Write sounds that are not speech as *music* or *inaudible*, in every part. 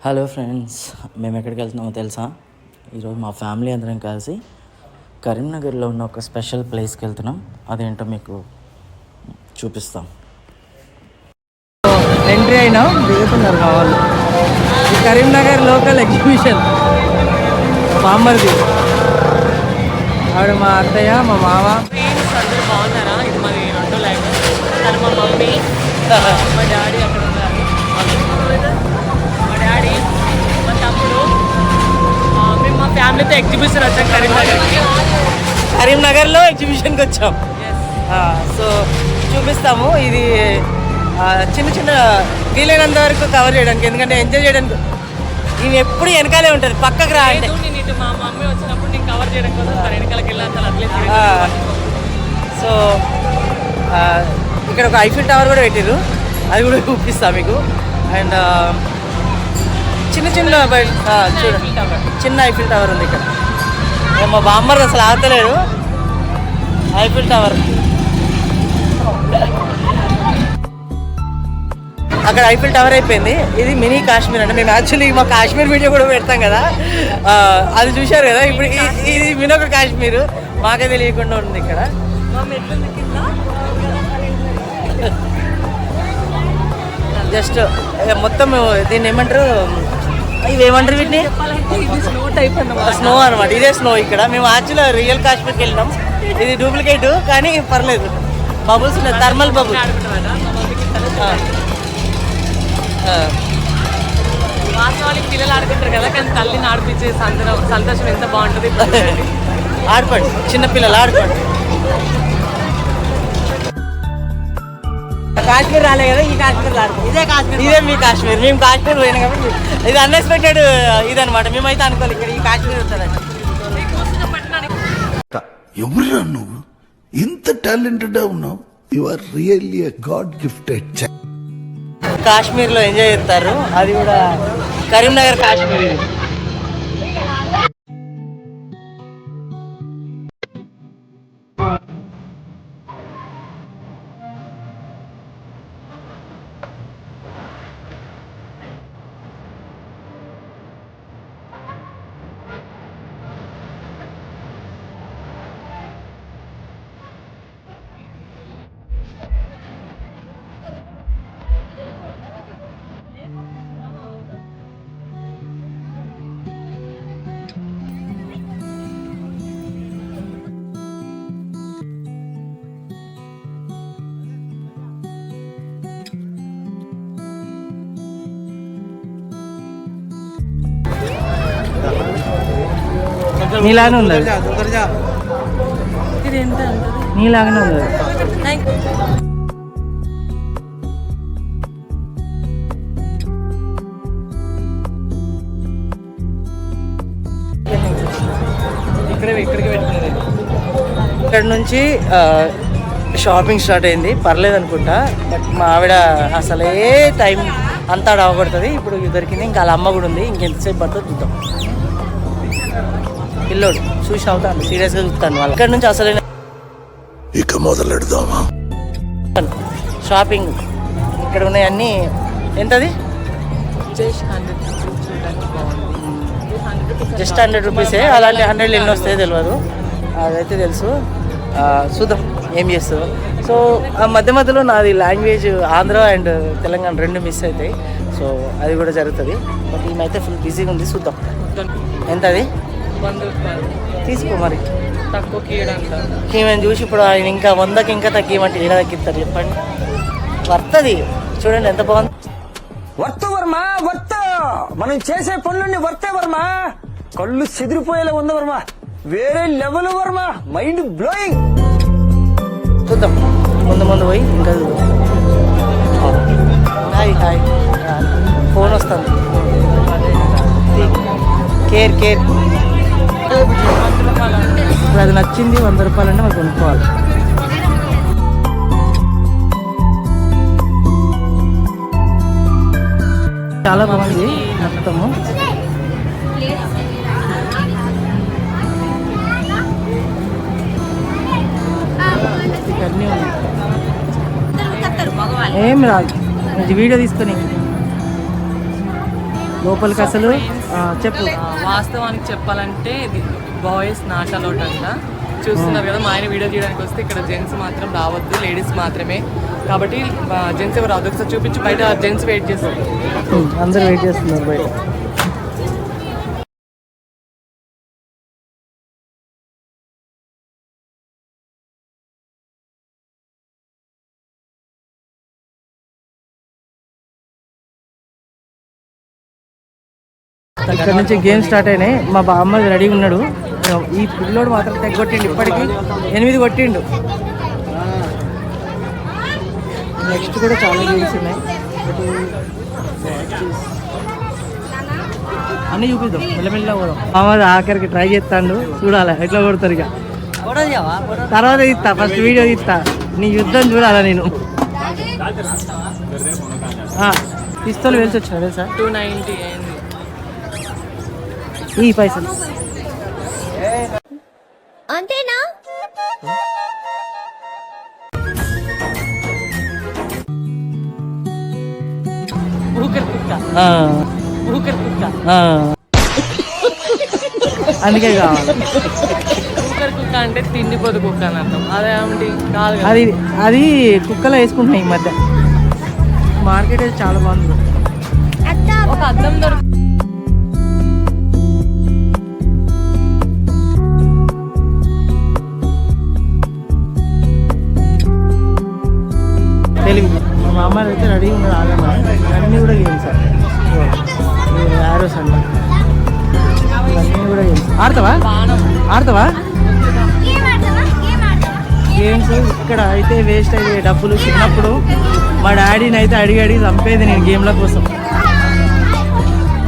Hello friends మేము ఎక్కడికి వెళ్తున్నామో తెలుసా? ఈరోజు మా ఫ్యామిలీ అందరం కలిసి కరీంనగర్లో ఉన్న ఒక స్పెషల్ ప్లేస్కి వెళ్తున్నాం. అదేంటో మీకు చూపిస్తాం. ఎంట్రీ అయినా దిగుతున్నారు మా వాళ్ళు. ఈ కరీంనగర్ లోకల్ ఎగ్జిబిషన్. బాంబర్ది ఆవిడ మా అత్తయ్య మా మామ. ఫ్రెండ్స్ అందరూ బాగున్నారా? ఇది రెండో లైఫ్ మా మమ్మీ. మా డాడీ అక్కడ ఉన్నారు మా డాడీ మా తమ్ముడు ఆ, మేము మా ఫ్యామిలీతో ఎగ్జిబిషన్ వచ్చాం కరీంనగర్. కరీంనగర్లో ఎగ్జిబిషన్కి వచ్చాం. సో చూపిస్తాము. ఇది చిన్న చిన్న వీలైనంత వరకు కవర్ చేయడానికి ఎందుకంటే ఎంజాయ్ చేయడానికి ఈమె ఎప్పుడు వెనకాలే ఉంటుంది పక్కకు రా అంటే. మా మమ్మీ వచ్చినప్పుడు నేను కవర్ చేయడం కోసం వెనకాలకి సో ఇక్కడ ఒక ఐఫిల్ టవర్ కూడా పెట్టారు అది కూడా చూపిస్తా మీకు. అండ్ చిన్న చిన్న బయట చూడండి చిన్న ఐఫిల్ టవర్ ఉంది ఇక్కడ. మా బామ్మర్ అసలు ఆగలేడు ఐఫిల్ టవర్ అక్కడ ఐఫిల్ టవర్ అయిపోయింది. ఇది మినీ కాశ్మీర్ అంటే మేము యాక్చువల్లీ మా కాశ్మీర్ వీడియో కూడా పెడతాం కదా. అది చూశారు కదా? ఇప్పుడు ఇది మినొక కాశ్మీర్. మాకే తెలియకుండా ఉంది ఇక్కడ. జస్ట్ మొత్తం దీన్ని ఏమంటారు? ఇవి ఏమంటారు వీటిని స్నో అనమాట ఇదే స్నో ఇక్కడ. మేము యాక్చువల్గా రియల్ కాశ్మీర్కి వెళ్ళినాం. ఇది డూప్లికేట్ కానీ పర్లేదు. బబుల్స్ థర్మల్ బబుల్ వాస్తవానికి పిల్లలు ఆడుకుంటారు కదా కానీ తల్లిని ఆడిపించే సంతోషం ఎంత బాగుంటుంది. ఆడుకోండి. చిన్నపిల్లలు ఆడుకోండి. కాశ్మీర్ రాలే కదా ఈ కాశ్మీర్ ఆడుకో ఇదే కాశ్మీర్ ఇదే మీ కాశ్మీర్. మేము కాశ్మీర్ పోయినా కాబట్టి ఇది అన్ఎక్స్పెక్టెడ్ ఇదనమాట మేమైతే అనుకోవాలి ఇక్కడ ఈ కాశ్మీర్ ఉంటుందండి ఎవరురా నువ్వు? ఇంత టాలెంటెడ్ ఉన్నావు. You are really god gifted child కాశ్మీర్లో ఎంజాయ్ చేస్తారు. అది కూడా కరీంనగర్ కాశ్మీర్ నీలాగానే ఉంటుంది నీలాగానే ఉంది అది. ఇక్కడ ఇక్కడికి పెట్టుకునేది ఇక్కడ నుంచి షాపింగ్ స్టార్ట్ అయింది. పర్లేదు అనుకుంటా బట్ మా ఆవిడ అసలే టైం అంతా అవగొడుతుంది ఇప్పుడు దొరికింది ఇంకా వాళ్ళ అమ్మ కూడా ఉంది. ఇంకెంతసేపు పడుతుందో చూద్దాం. పిల్లోడు. చూసి అవుతాను సీరియస్గా చూస్తాను వాళ్ళు. ఇక్కడ నుంచి అసలే ఇక మొదలెడదామా? షాపింగ్. ఇక్కడ ఉన్నాయన్నీ. ఎంతది? జస్ట్ హండ్రెడ్ రూపీసే అలాంటి హండ్రెడ్ ఎన్ని వస్తాయో తెలియదు అదైతే తెలుసు. ఆ, చూద్దాం ఏం చేస్తుందో. సో ఆ మధ్య మధ్యలో నాది లాంగ్వేజ్ ఆంధ్ర అండ్ తెలంగాణ రెండు మిస్ అవుతాయి. సో అది కూడా జరుగుతుంది. బట్ ఈమె ఫుల్ బిజీగా ఉంది. చూద్దాం. ఎంత అది తీసుకో మరి. తక్కువకి ఈమెను చూసి ఇప్పుడు ఆయన ఇంకా వందకి ఇంకా తగ్గిమంటే ఏడా తగ్గిస్తారు చెప్పండి. వర్తది. చూడండి ఎంత బాగుంది. వర్త వర్మ వర్త. మనం చేసే పనులన్నీ వర్తే వర్మ. కళ్ళు చెదిరిపోయేలా ఉంది వర్మ. వేరే లెవెల్ వర్మ. మైండ్ బ్లోయింగ్ చూద్దాం. ముందు ముందు పోయి ఇంకా హాయ్ హాయ్. ఫోన్ వస్తుంది. Care care. ఇప్పుడు అది నచ్చింది వంద రూపాయలు అంటే మనం కొనుక్కోవాలి. చాలా బాగుంది మొత్తము. ఏం రాదు. ఇది వీడియో తీసుకొని లోపలికి అసలు చెప్పు. వాస్తవానికి చెప్పాలంటే ఇది బాయ్స్ నాట్ అలౌట్ అంట చూస్తున్నారు కదా మా ఆయన వీడియో చేయడానికి వస్తే ఇక్కడ జెంట్స్ మాత్రం రావద్దు లేడీస్ మాత్రమే. కాబట్టి జెంట్స్ ఎవరు రావద్దు. ఒకసారి చూపించి బయట జెంట్స్ వెయిట్ చేస్తారు అందరు వెయిట్ చేస్తున్నారు బయట. ఇక్కడ నుంచి గేమ్ స్టార్ట్ అయినాయి. మా బామ్మ రెడీగా ఉన్నాడు. ఈ పిల్లోడు మాత్రం తెగొట్టిండు. ఇప్పటికి ఎనిమిది కొట్టిండు. నెక్స్ట్ కూడా చాలా గేమ్స్ ఉన్నాయి. అన్నీ చూపిద్దాం. మెల్లమెల్ల కూడా మామది ఆఖరికి ట్రై చేస్తాడు. చూడాలి ఎట్లా కొడతారు ఇక. తర్వాత ఇస్తా ఫస్ట్ వీడియో ఇస్తా. నీ యుద్ధం చూడాలా నేను. పిస్తోల్ వెళ్సి వచ్చిన తెలుసా? టూ నైన్టీ ఈ పైసలు. అంతేనా. అందుకే కావాలి. కుక్క అంటే తిండిపోతు కుక్క అని అర్థం. అదే ఏమిటి కాదు కదా. అది అది కుక్కలో వేసుకుంటున్నాయి ఈ మధ్య. మార్కెట్ అయితే చాలా బాగుంది. ఒక అద్దం దొరికి అయితే రెడీ ఉన్నాడు ఆగమా ఇవన్నీ కూడా గేమ్స్ ఆరోస్ అండి. ఇవన్నీ కూడా గేమ్స్ ఆడతావా? ఆడతావా? గేమ్స్ ఇక్కడ అయితే వేస్ట్ అయ్యే డబ్బులు చిన్నప్పుడు మా డాడీని అయితే అడిగి అడిగి చంపేది నేను గేమ్ల కోసం.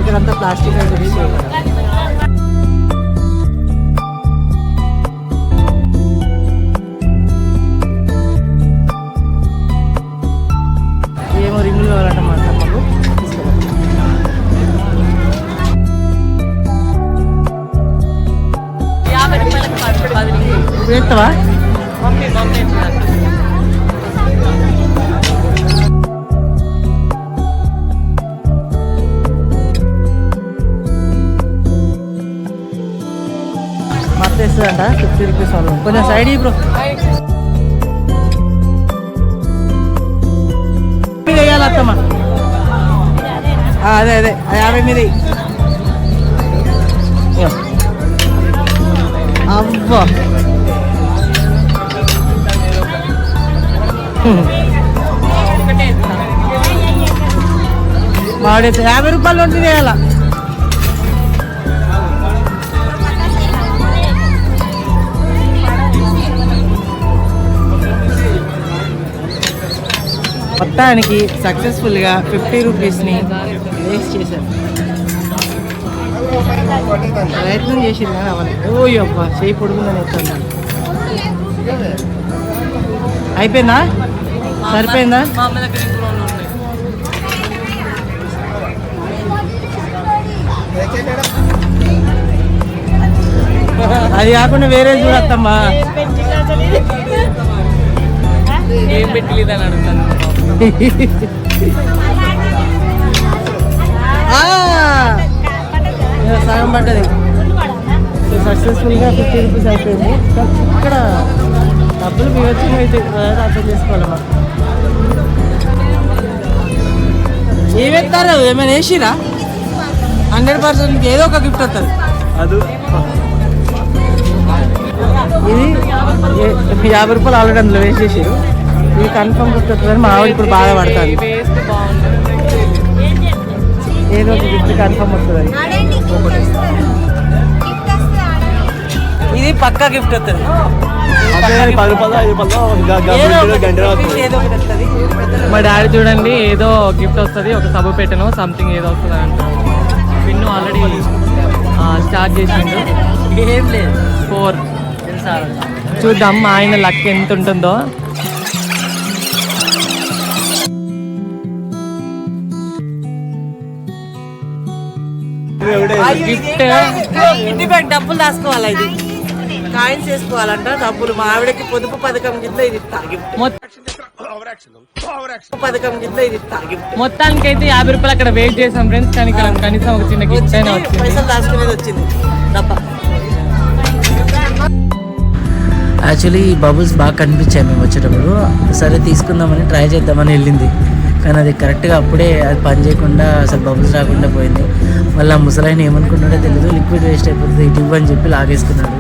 ఇక్కడంతా ప్లాస్టిక్ ఐటమ్స్ నిమిషాలు. ఇప్పుడు ఎత్తవా మమ్మీ ఫిఫ్టీ రూపీస్ వాళ్ళు కొంచెం సైడ్ బ్రో వేయాలి అత్తమ్మ. అదే అదే యాభై మీద. అవ్వ. మామిడి యాభై రూపాయలు ఉంటుంది వేయాలా మొత్తానికి సక్సెస్ఫుల్గా ఫిఫ్టీ రూపీస్ని వేస్ట్ చేశారు. ప్రయత్నం చేసింది? కానీ అవన్నీ ఓ అబ్బా చేయి పొడుగుందని ఎత్తాను అయిపోయిందా? సరిపోయిందా? అది కాకుండా వేరే చూడత్తమ్మా. ఏం పెట్టలేదని అడుగుతాను సగం పడ్డది? సక్సెస్ఫుల్గా ఫిఫ్టీ రూపీస్ అయిపోయింది. ఇక్కడ డబ్బులు మీ వచ్చిన అయితే అర్థం చేసుకోవాలి మనం ఏమెత్తారు? ఏమైనా వేసిరా? హండ్రెడ్ పర్సెంట్ ఏదో ఒక గిఫ్ట్ వస్తుంది ఇది ఏ- యాభై రూపాయలు ఆల్రెడీ అందులో వేస్ట్ చేసారు ఇది కన్ఫర్మ్ గిఫ్ట్ వస్తుందని మా ఆవిడ ఇప్పుడు బాగా పడుతుంది. వేస్ట్ బాగుంటుంది ఏదో ఒక గిఫ్ట్ కన్ఫర్మ్ వస్తుందని ఇది పక్కా గిఫ్ట్ వస్తుంది మా డాడీ చూడండి ఏదో గిఫ్ట్ వస్తుంది ఒక సబ్బు పెట్టను సంథింగ్ ఏదో వస్తుంది అంటారు పిన్ను ఆల్రెడీ స్టార్ట్ చేసిండు. ఏం లేదు. ఫోర్ చూద్దాం మా ఆయన లక్ ఎంత ఉంటుందో గిఫ్ట్ ఇంటి బ్యాగ్ డబ్బులు దాచుకోవాలా ఇది? కాయిన్స్ వేసుకోవాలంట. డబ్బులు మా ఆవిడకి పొదుపు పథకం కింద ఇది పథకం కింద ఇది మొత్తానికి అయితే యాభై రూపాయలు అక్కడ వెయిట్ చేసాం ఫ్రెండ్స్. కానీ ఇక్కడ కనీసం ఒక చిన్న గిఫ్ట్ అయినా వచ్చింది. పైసలు దాచుకునేది వచ్చింది. డబ్బా. యాక్చువల్లీ ఈ బబుల్స్ బాగా కనిపించాయి మేము వచ్చేటప్పుడు. సరే తీసుకుందామని ట్రై చేద్దామని వెళ్ళింది. కానీ అది కరెక్ట్గా అప్పుడే అది పని చేయకుండా అసలు బబుల్స్ రాకుండా పోయింది. మళ్ళీ ఆ ముసలాయన ఏమనుకున్నాడో తెలియదు లిక్విడ్ వేస్ట్ అయిపోతుంది. ఇటు ఇవ్వని చెప్పి లాగేసుకున్నాడు.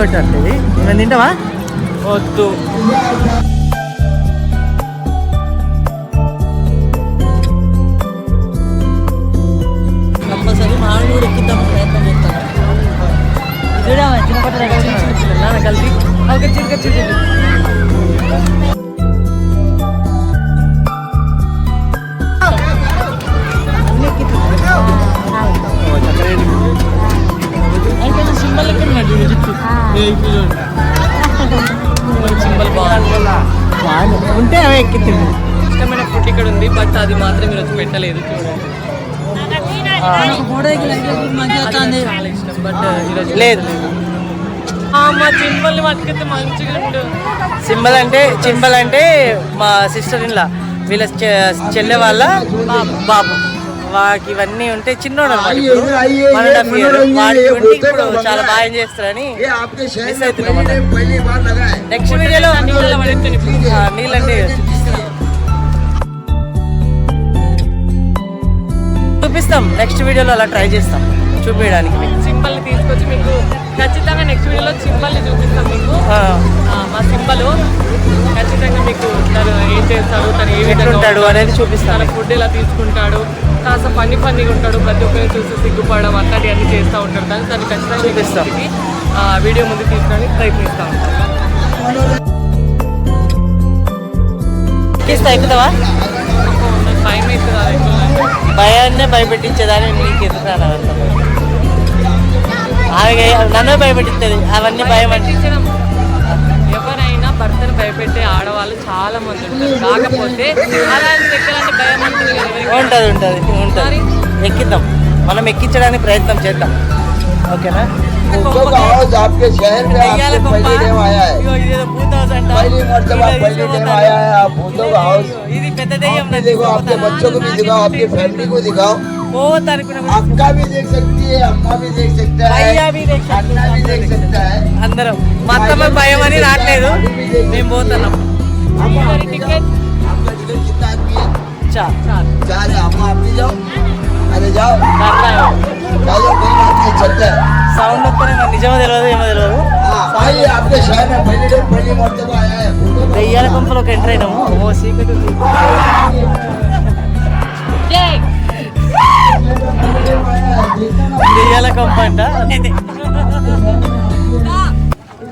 ఇంకోటి అంటది నేను తింటావా? వద్దు. కంపల్సరీ మామిడి కూడా ఎక్కిద్దాం ప్రయత్నం చేస్తాను చిన్న పట్ల కలిపి. చిరుక చిరుక సింబల్ బాగుంది ఉంటే అవి ఎక్కింది ఇష్టమైన ఫుడ్ ఇక్కడ ఉంది బట్ అది మాత్రం మీరు వచ్చి పెట్టలేదు చూడండి చాలా ఇష్టం బట్ ఈరోజు లేదు మా సింబల్ పట్టుకెళ్తే మంచిగా ఉండు సింబల్ అంటే చింబల్ అంటే మా సిస్టర్ ఇన్లా వీళ్ళ చె- చెల్లె వాళ్ళ బాబు. వాకి ఇవన్నీ ఉంటే చిన్నోడు అనమాట ఇప్పుడు. One and half year. వాడికి ఉంటే ఇప్పుడు చాలా బాగా ఎంజాయ్ చేస్తారని మిస్ అవుతున్నాం నెక్స్ట్ వీడియోలో నీళ్ళంటే చూపిస్తాం. నెక్స్ట్ వీడియోలో అలా ట్రై చేస్తాం. చూపించడానికి మీకు. సింబల్ తీసుకొచ్చి మీకు ఖచ్చితంగా నెక్స్ట్ వీడియోలో సింబల్ చూపిస్తాం మీకు. మా సింబల్. ఖచ్చితంగా మీకు తను ఏం చేస్తాడు తను ఏ విధంగా అనేది చూపిస్తాను తన ఫుడ్ ఎలా తీసుకుంటాడు కాస్త ఫన్నీ ఫన్నీగా ఉంటాడు ప్రతి ఒక్కరిని చూసి సిగ్గుపడడం అట్లాంటివన్నీ చేస్తూ ఉంటాడు కానీ తను ఖచ్చితంగా మీకు చూపిస్తాం. ముందుకి, ఆ, వీడియో ముందు తీసుకోవడానికి ప్రయత్నిస్తూ ఎక్కుతావా అవుతుంది. భయాన్నే భయపెట్టించేదాన్ని నీకు ఎందుకు అవంతా? ఆమె నన్ను భయపెట్టిస్తుంది అవన్నీ భయం అంటే భర్తను భయపెట్టే ఆడవాళ్ళు చాలా మంది ఉంటారు కాకపోతే అలాంటి ఎక్కడంటే భయం ఉంటుంది కదా ఎవరికి. ఉంటుంది ఉంటుంది ఉంటుంది ఎక్కిద్దాం మనం ఎక్కించడానికి ప్రయత్నం చేద్దాం ఓకేనా फूलों का हाउस आपके शहर में దెయ్యాల आपको కొంప. पहली टाइम आया है ఇగో ఇదేదో భూత హౌస్ అంట. पहली मरतबा ఇలా पहली टाइम తీసుకుపోతారు. आया है आप फूलों का हाउस ఇది పెద్ద దెయ్యం आपने నాకు देखो आपके తీసుకుపోతారు. बच्चों को भी दिखाओ आपकी फैमिली को दिखाओ పోవద్దు అనుకున్నా కూడా आपका भी देख सकती है अम्मा भी देख सकता భయ్యా है भी देख सकता अन्ना भी देख सकता है అందరం మా అత్తమ్మ భయం అని రావట్లేదు మేము పోతున్నాం अम्मा आपका टिकट कितना आदमी है చా चार है अम्मा आप भी जाओ अरे जाओ जाओ जाओ कोई बात नहीं चलते हैं సౌండ్ వస్తేనే మరి నిజమో తెలియదు ఏమో తెలియదు हाँ भाई आपके शहर में पहली टाइम पहली मरतबा आया है फूलों का దెయ్యాల కొంపలోకి ఎంటర్ అయినాము ఓ సీక్రెట్ ఉంది దెయ్యాల కొంప అంట.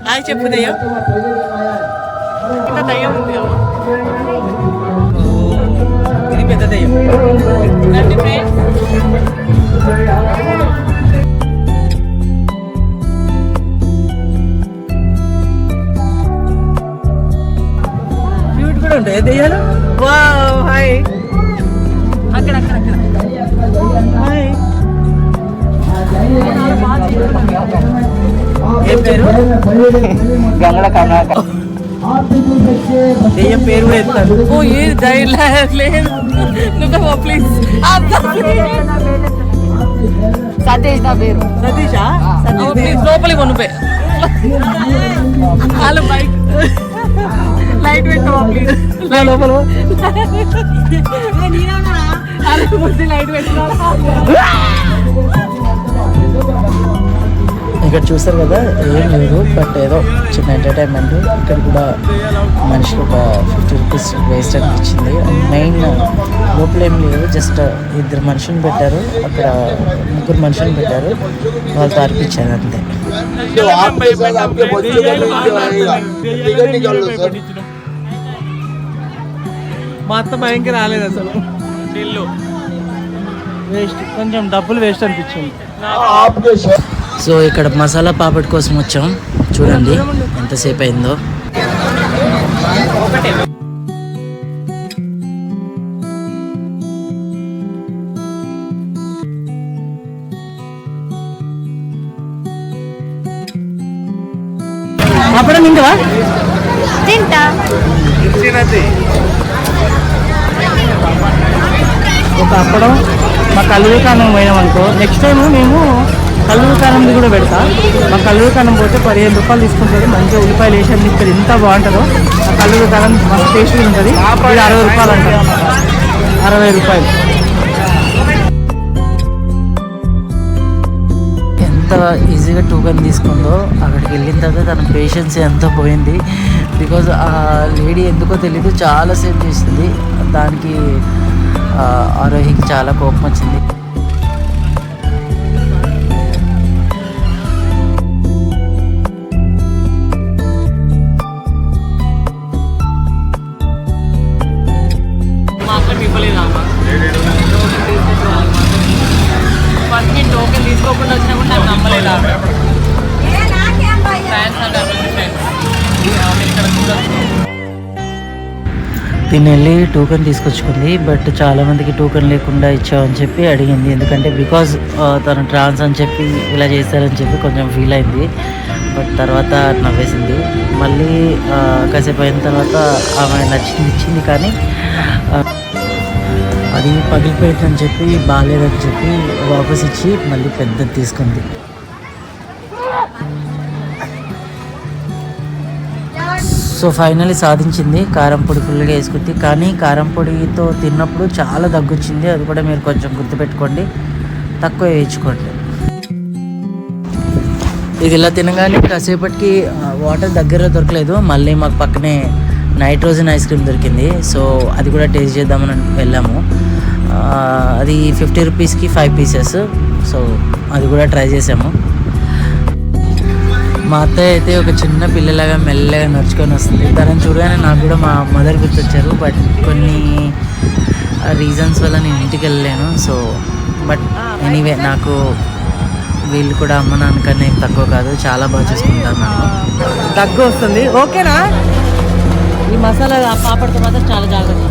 హాయ్ చెప్పు దెయ్యం. ఇంకా దయ్యం ఉంది. ఇది పెద్ద దెయ్యం. రండి. క్యూట్ కూడా ఉంటాయి దెయ్యాలు? వావ్ హాయ్ అక్కడ అక్కడ అక్కడ. హాయ్ దెయ్యం పేరు కూడా ఎత్తారు ఓ ఏ ధైర్యం లేదు నువ్వు ప్లీజ్ సతీష్ నా పేరు సతీషా ప్లీజ్ లోపలికి కొనుపే వాళ్ళు బైక్ లైట్ ప్లీజ్ లోపల లైట్ పెట్టుకో ఇక్కడ చూసారు కదా ఏం లేదు బట్ ఏదో చిన్న ఎంటర్టైన్మెంట్ ఇక్కడ కూడా మనిషికి ఒక ఫిఫ్టీ రూపీస్ వేస్ట్ అనిపించింది. మెయిన్ లోపల ఏం లేదు జస్ట్ ఇద్దరు మనుషులు పెట్టారు. అక్కడ ముగ్గురు మనుషులు పెట్టారు. వాళ్ళతో అర్పించారు అంతే. మా అత్త భయంకి రాలేదు అసలు. వేస్ట్ కొంచెం డబ్బులు వేస్ట్ అనిపించింది. సో ఇక్కడ మసాలా పాపడ్ కోసం వచ్చాం. చూడండి ఎంతసేపు అయిందో. అప్పుడే అప్పడం తింటావా? తింటా. ఒక అప్పడం మా కల్లూరు కానం పోయినాం అనుకో. నెక్స్ట్ టైం మేము కల్లూరు కానంది కూడా పెడతా. మా కల్లూరు కానం పోతే పదిహేను రూపాయలు తీసుకుంటుంది మంచిగా ఉల్లిపాయలు వేసి ఇక్కడ ఎంత బాగుంటుందో. ఆ కల్లూరు కానం మస్తు టేస్ట్గా ఉంటుంది. ఇది అరవై రూపాయలు అంట. అరవై రూపాయలు. ఎంత ఈజీగా టోకెన్ తీసుకుందో అక్కడికి వెళ్ళిన తర్వాత తన పేషెన్స్ ఎంత పోయింది. బికాజ్ ఆ లేడీ ఎందుకో తెలీదు చాలా సేఫ్ చేసింది. దానికి ఆరోహికి చాలా కోపం వచ్చింది. టోకెన్ తీసుకోకుండా వచ్చినా కూడా నాకు నమ్మలేదు? ఫ్యాన్స్ ఇక్కడ చూడొచ్చు దీన్ని వెళ్ళి టోకెన్ తీసుకొచ్చుకుంది బట్ చాలా మందికి టోకెన్ లేకుండా ఇచ్చామని చెప్పి అడిగింది. ఎందుకంటే బికాజ్ తను ట్రాన్స్ అని చెప్పి ఇలా చేశారని చెప్పి కొంచెం ఫీల్ అయింది. బట్ తర్వాత నవ్వేసింది. మళ్ళీ ఆ, కాసేపు అయిన తర్వాత ఆమె నచ్చింది ఇచ్చింది కానీ అది పగిలిపోయిందని చెప్పి బాగాలేదని చెప్పి వాపస్ ఇచ్చి మళ్ళీ పెద్దది తీసుకుంది. సో ఫైనలీ సాధించింది. కారం పొడి ఫుల్గా వేసుకుంది. కానీ కారం పొడితో తిన్నప్పుడు చాలా దగ్గొచ్చింది. అది కూడా మీరు కొంచెం గుర్తుపెట్టుకోండి. తక్కువ వేయించుకోండి. ఇది ఇలా తినగానే కాసేపటికి వాటర్ దగ్గర దొరకలేదు. మళ్ళీ మాకు పక్కనే నైట్రోజన్ ఐస్ క్రీమ్ దొరికింది. సో అది కూడా టేస్ట్ చేద్దామని వెళ్ళాము. అది ఫిఫ్టీ రూపీస్కి ఫైవ్ పీసెస్. సో అది కూడా ట్రై చేసాము మా అత్తయ్య అయితే ఒక చిన్న పిల్లలాగా మెల్లగా నడుచుకొని వస్తుంది. తనని చూడగానే నాకు కూడా మా మదర్ గుర్తొచ్చారు. బట్ కొన్ని రీజన్స్ వల్ల నేను ఇంటికి వెళ్ళలేను. సో బట్ ఎనీవే నాకు వీళ్ళు కూడా అమ్మ నాన్నకన్నా ఏం తక్కువ కాదు. చాలా బాగా చూసుకుంటాను నన్ను. దగ్గు వస్తుంది. ఓకేనా? ఈ మసాలా పాపడితో మాత్రం చాలా జాగ్రత్త.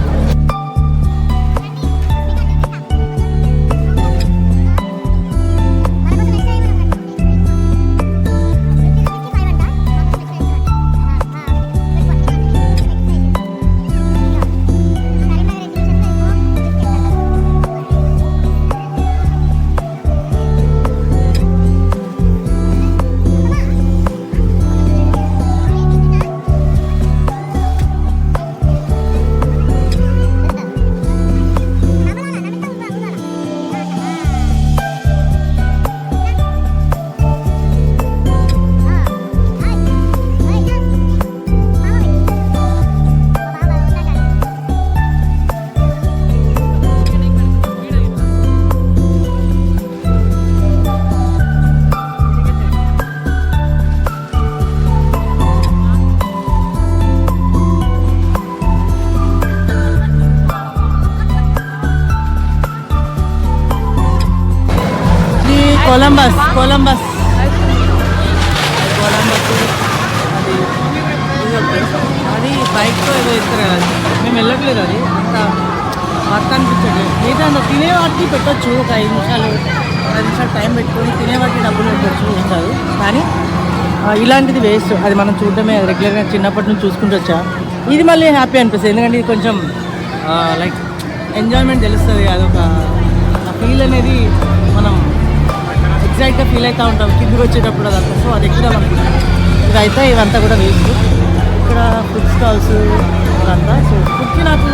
తినేవాటి డబ్బులు పెట్టచ్చు ఏం కాదు కానీ ఇలాంటిది వేస్ట్. అది మనం చూడటమే రెగ్యులర్గా చిన్నప్పటి నుంచి చూసుకుంటూ వచ్చా. ఇది మళ్ళీ హ్యాపీ అనిపిస్తుంది. ఎందుకంటే ఇది కొంచెం లైక్ ఎంజాయ్మెంట్ తెలుస్తుంది. అదొక ఫీల్ అనేది మనం ఎగ్జాక్ట్గా ఫీల్ అవుతూ ఉంటాం. కిందికి వచ్చేటప్పుడు అదంతా. సో అది ఎక్కువ అనుకుంటాం ఇదైతే ఇవంతా కూడా వేస్ట్. ఇక్కడ ఫుడ్ స్టాల్స్ అదంతా. సో ఫుడ్కి నాకు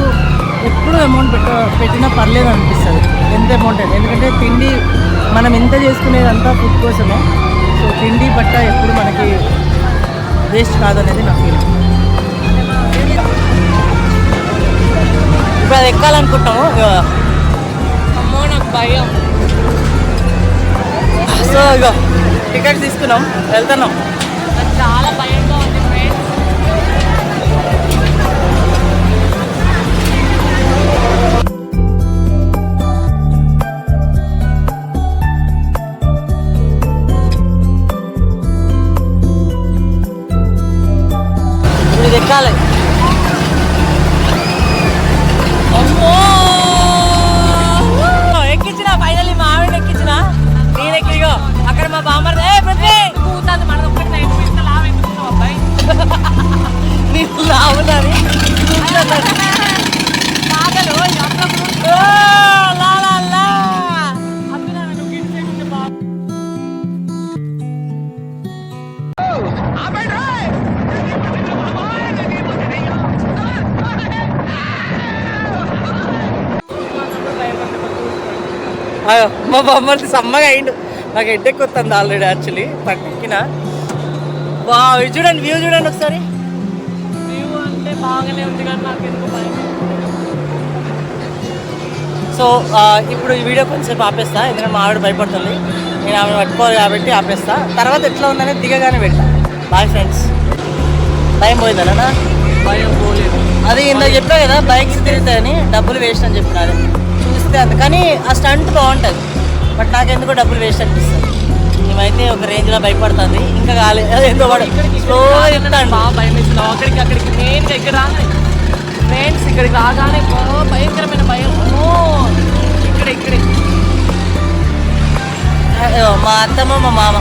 ఎప్పుడు అమౌంట్ పెట్ట పెట్టినా పర్లేదు అనిపిస్తుంది. ఎంత అమౌంట్ అయితే ఎందుకంటే తిండి మనం ఎంత చేసుకునేదంతా ఫుడ్ కోసమే. సో తిండి బట్ట ఎప్పుడు మనకి వేస్ట్ కాదనేది నా ఫీలింగ్ ఇప్పుడు అది ఎక్కాలనుకుంటాము. అమ్మో నాకు భయం. సో ఇక టికెట్స్ తీసుకున్నాం. వెళ్తున్నాం. కాలేదు ఎక్కించిన? ఫైనల్లీ మా ఆవిడ అక్కడ మా బామ్మర్ ఏ పృథ్వీ! కూతుంది మనం *laughs* బొమ్మది సమ్మగా అయిండు. నాకు హెడ్ఎక్ వస్తుంది ఆల్రెడీ యాక్చువల్లీ పట్టిన వా ఇది చూడండి వ్యూ చూడండి ఒకసారి. వ్యూ అంటే బాగానే ఉంది కానీ నాకు ఎందుకు భయం సో ఇప్పుడు ఈ వీడియో కొంచెంసేపు ఆపేస్తా ఎందుకంటే మా ఆవిడ భయపడుతుంది. నేను ఆమె పట్టుకోవాలి కాబట్టి ఆపేస్తా. తర్వాత ఎట్లా ఉందనేది దిగగానే పెడతా. బాయ్ ఫ్రెండ్స్ టైం పోయిందనా? భయం పోలేదు. అది ఇందాక చెప్పా కదా బైక్స్ తిరుగుతాయని డబ్బులు వేస్ట్ అని చెప్పినారు. చూస్తే అంత కానీ ఆ స్టంట్ బాగుంటుంది. బట్ నాకెందుకో డబ్బులు వేస్ట్ అనిపిస్తుంది. మేమైతే ఒక రేంజ్లో భయపడుతుంది. ఇంకా కాలేదు ఎంతో వాడు స్లో చెప్తాను బాగా భయం అక్కడికి అక్కడికి మెయిన్గా ఇక్కడ ఫ్రెండ్స్ ఇక్కడికి రాగానే భయంకరమైన భయం. ఓ ఇక్కడ ఇక్కడే. అయ్యో, మా అత్తమ్మ మా మామ.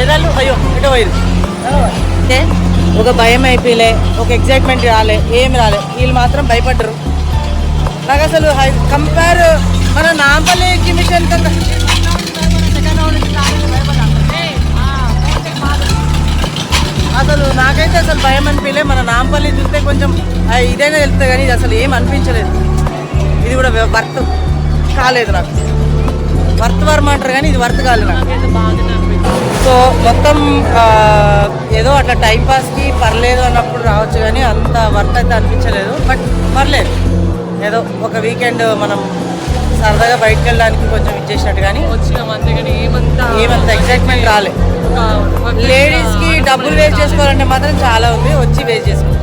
ఏదాళ్ళు అయ్యో ఇటు పోయింది అంటే ఒక భయం అయిపోయలే ఒక ఎగ్జైట్మెంట్ రాలే ఏమి రాలే. వీళ్ళు మాత్రం భయపడ్డరు. నాకు అసలు కంపేర్ మన నాంపల్లి ఎగ్జిబిషన్ కన్నా అసలు నాకైతే అసలు భయం అనిపించలే. మన నాంపల్లి చూస్తే కొంచెం ఇదైనా తెలుస్తుంది కానీ ఇది అసలు ఏం అనిపించలేదు. ఇది కూడా వర్త్ కాలేదు నాకు. వర్త్ వర్మ అంటారు కానీ ఇది వర్త్ కాలేదు నాకు. సో మొత్తం ఏదో అట్లా టైంపాస్కి పర్లేదు అన్నప్పుడు రావచ్చు కానీ అంత వర్త్ అయితే అనిపించలేదు. బట్ పర్లేదు. ఏదో ఒక వీకెండ్ మనం సరదాగా బయటకు వెళ్ళడానికి కొంచెం ఇచ్చేసినట్టు కానీ ఏమంత ఎక్సైట్మెంట్ రాలే. లేడీస్కి డబ్బులు వేస్ట్ చేసుకోవాలంటే మాత్రం చాలా ఉంది వచ్చి వేస్ట్ చేసుకోవచ్చు.